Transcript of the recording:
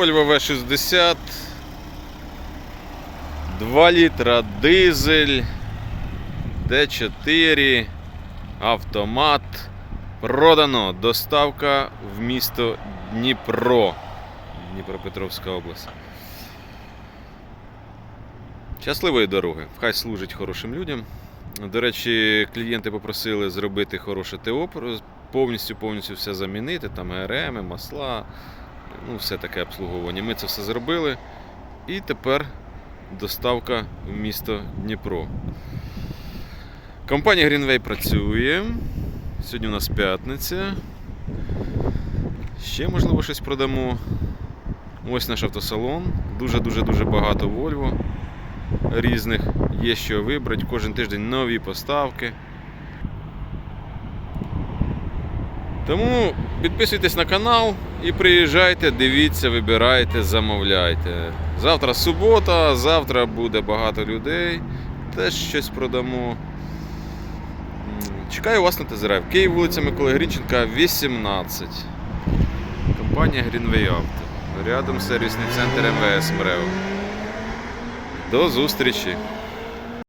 Volvo V60. 2 літра дизель. D4. Автомат. Продано. Доставка в місто Дніпро. Дніпропетровська область. Щасливої дороги. Хай служить хорошим людям. До речі, клієнти попросили зробити хороше ТО, повністю повністю все замінити, там ГРМ, масла, ну, все таке обслуговування. Ми це все зробили. І тепер доставка в місто Дніпро. Компанія Greenway працює. Сьогодні у нас п'ятниця. Ще, можливо, щось продамо. Ось наш автосалон. Дуже-дуже дуже багато Volvo різних. Є що вибрати. Кожен тиждень нові поставки. Тому підписуйтесь на канал і приїжджайте, дивіться, вибирайте, замовляйте. Завтра субота, завтра буде багато людей. Теж щось продамо. Чекаю вас на тест-драйв. Київ, вулиця Миколи Грінченка, 18. Компанія Greenway Auto. Рядом сервісний центр МВС МРЕО. До зустрічі!